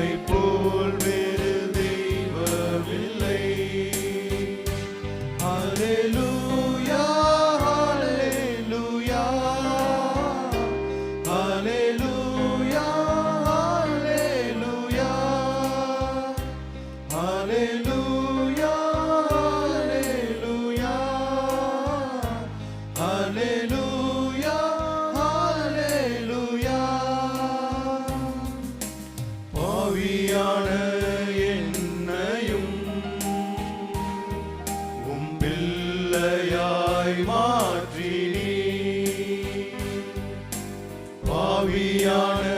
e ஆவியான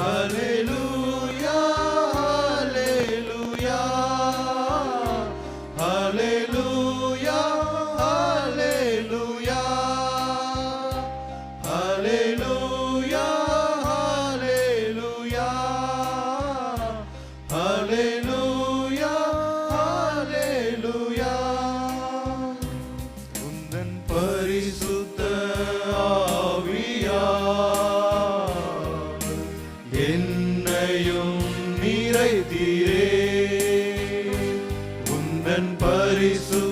Hallelujah. என்னையும் நிறைத்தீரே. உந்தன் பரிசு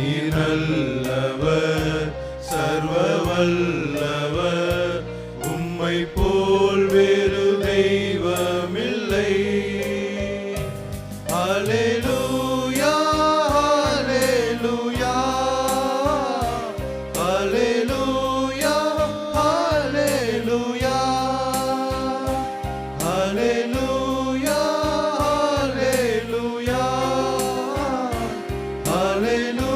நீர் நல்லவர் சர்வ வல்லவர் உம்மை போல் வேறு தெய்வமில்லை. Alleluia alleluia alleluia alleluia alleluia alleluia alleluia